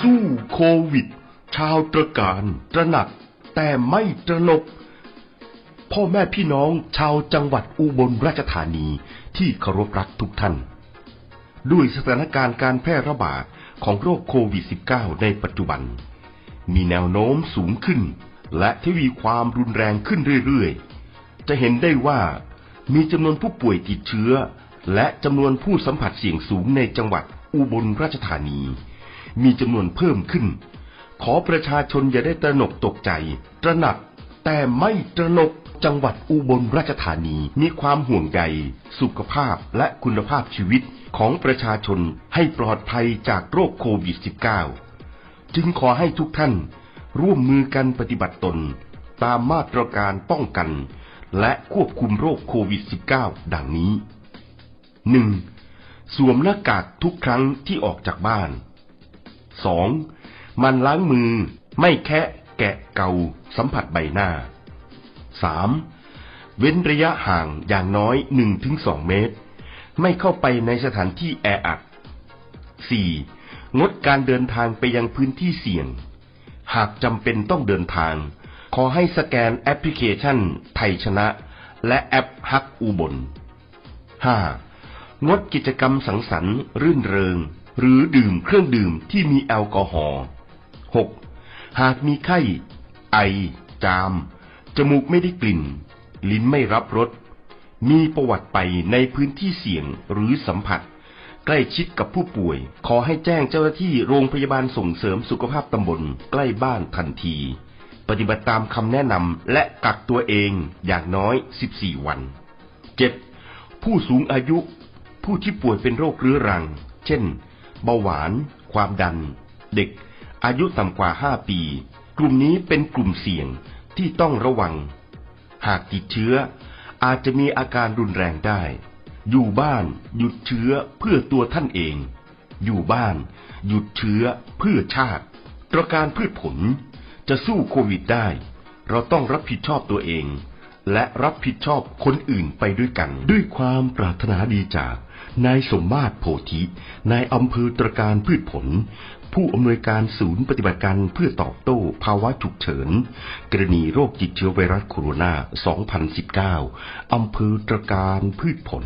สู้โควิด ชาวตระการตระหนัก แต่ไม่ตระหนก พ่อแม่พี่น้องชาวจังหวัดอุบลราชธานีที่เคารพรักทุกท่าน ด้วยสถานการณ์การแพร่ระบาดของโรคโควิด -19 ในปัจจุบัน มีแนวโน้มสูงขึ้น และทวีความรุนแรงขึ้นเรื่อยๆ จะเห็นได้ว่ามีจำนวนผู้ป่วยติดเชื้อ และจำนวนผู้สัมผัสเสี่ยงสูงในจังหวัดอุบลราชธานี มีจำนวนเพิ่มขึ้น ขอประชาชนอย่าได้ตระหนกตกใจ ตระหนัก แต่ไม่ตระหนกจังหวัดอุบลราชธานีมีความห่วงใยสุขภาพและคุณภาพชีวิตของประชาชนให้ปลอดภัยจากโรคโควิด -19 จึงขอให้ทุกท่าน ร่วมมือกันปฏิบัติตน ตามมาตรการป้องกัน และควบคุมโรคโควิด -19 ดังนี้ 1. สวมหน้ากากทุกครั้งที่ออกจากบ้าน 2. มันล้างมือไม่แค่แกะเกาสัมผัสใบหน้า 3. เว้นระยะห่างอย่างน้อย1-2เมตร ไม่เข้าไปในสถานที่แออัด 4. งดการเดินทางไปยังพื้นที่เสี่ยง หากจำเป็นต้องเดินทาง ขอให้สแกนแอปพลิเคชัน ไทยชนะ และแอปฮักอุบล 5. งดกิจกรรมสังสรรค์รื่นเริง หรือดื่มเครื่องดื่มที่มีแอลกอฮอล์ 6. หากมีไข้ ไอ จาม จมูกไม่ได้กลิ่น ลิ้นไม่รับรส มีประวัติไปในพื้นที่เสี่ยงหรือสัมผัส ใกล้ชิดกับผู้ป่วย ขอให้แจ้งเจ้าหน้าที่โรงพยาบาลส่งเสริมสุขภาพตำบลใกล้บ้านทันที ปฏิบัติตามคำแนะนำและกักตัวเองอย่างน้อย 14 วัน 7. ผู้สูงอายุ ผู้ที่ป่วยเป็นโรคเรื้อรัง เช่น เบาหวาน ความดัน เด็ก อายุต่ำกว่า 5 ปี กลุ่มนี้เป็นกลุ่มเสี่ยงที่ต้องระวัง หากติดเชื้อ อาจจะมีอาการรุนแรงได้ อยู่บ้าน หยุดเชื้อเพื่อตัวท่านเอง อยู่บ้าน หยุดเชื้อเพื่อชาติประการพืชผล จะสู้โควิดได้ เราต้องรับผิดชอบตัวเองและรับผิดชอบคนอื่นไปด้วยกัน ด้วยความปรารถนาดีจาก นายสมมาตรโพธิ นายอำเภอตรการพืชผล ผู้อำนวยการศูนย์ปฏิบัติการเพื่อตอบโต้ภาวะฉุกเฉิน กรณีโรคติดเชื้อไวรัสโคโรนา 2019 อำเภอตรการพืชผล